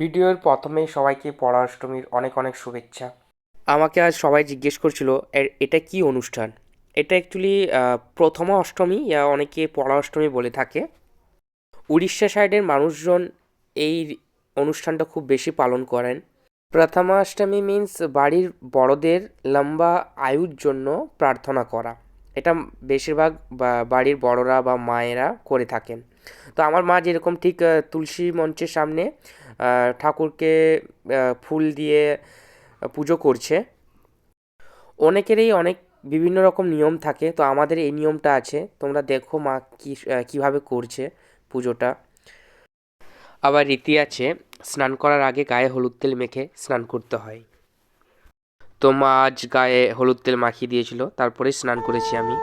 ভিডিওর প্রথমেই সবাইকে পড়াষ্টমীর অনেক অনেক শুভেচ্ছা। আমাকে আজ সবাই জিজ্ঞেস করছিল এটা কি অনুষ্ঠান? এটা অ্যাকচুয়ালি প্রথমা অষ্টমী, ইয়া অনেকে পড়া অষ্টমী বলে থাকে। উড়িষ্যা সাইডের মানুষজন এই অনুষ্ঠানটা খুব বেশি পালন করেন। প্রথমা অষ্টমী মিন্স বাড়ির বড়দের লম্বা আয়ুর জন্য প্রার্থনা করা। এটা বেশিরভাগ বাড়ির বড়রা বা মায়েরা করে থাকেন। তো আমার মা যেরকম ঠিক তুলসী মঞ্চের সামনে ঠাকুরকে ফুল দিয়ে পুজো করছে। অনেকেরই অনেক বিভিন্ন রকম নিয়ম থাকে, তো আমাদের এই নিয়মটা আছে। তোমরা দেখো মা কী কীভাবে করছে পুজোটা। আবার রীতি আছে, স্নান করার আগে গায়ে হলুদ তেল মেখে স্নান করতে হয়। তো মা আজ গায়ে হলুদ তেল মাখিয়ে দিয়েছিল, তারপরে স্নান করেছি আমি।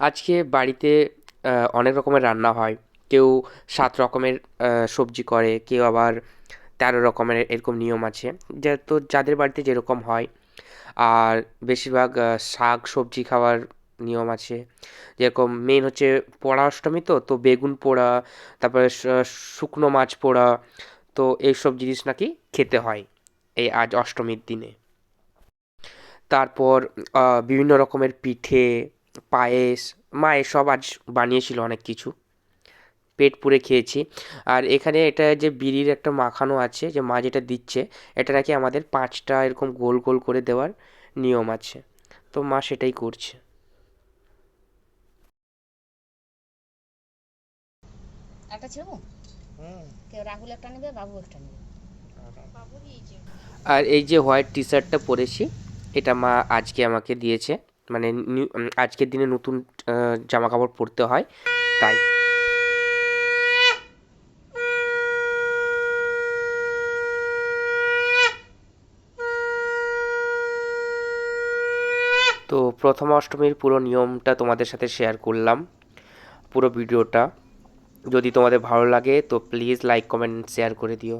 আজকে বাড়িতে অনেক রকমের রান্না হয়। কেউ সাত রকমের সবজি করে, কেউ আবার তেরো রকমের এরকম নিয়ম আছে। যে তো যাদের বাড়িতে যেরকম হয়। আর বেশিরভাগ শাক সবজি খাওয়ার নিয়ম আছে। যেরকম মেন হচ্ছে পোড়া অষ্টমী তো তো বেগুন পোড়া, তারপরে শুকনো মাছ পোড়া, তো এইসব জিনিস নাকি খেতে হয় এই আজ অষ্টমীর দিনে। তারপর বিভিন্ন রকমের পিঠে পায়েস মা এসব আজ বানিয়েছিল অনেক কিছু। পেট পুড়ে খেয়েছি। আর এখানে এটা যে বিড়ির একটা মাখানো আছে যে মা যেটা দিচ্ছে এটা নাকি আমাদের পাঁচটা এরকম গোল গোল করে দেওয়ার নিয়ম আছে। তো মা সেটাই করছে। একটা ছেড়ে কেউ রাহুল একটা নেবে বাবু একটা নেবে। আর এই যে হোয়াইট টি শার্টটা পরেছি এটা মা আজকে আমাকে দিয়েছে। মানে আজকের দিনে নতুন জামা কাপড় পরতে হয়, তাই। তো প্রথম অষ্টমীর পুরো নিয়মটা তোমাদের সাথে শেয়ার করলাম, পুরো ভিডিওটা। যদি তোমাদের ভালো লাগে, তো প্লিজ লাইক কমেন্ট শেয়ার করে দিও।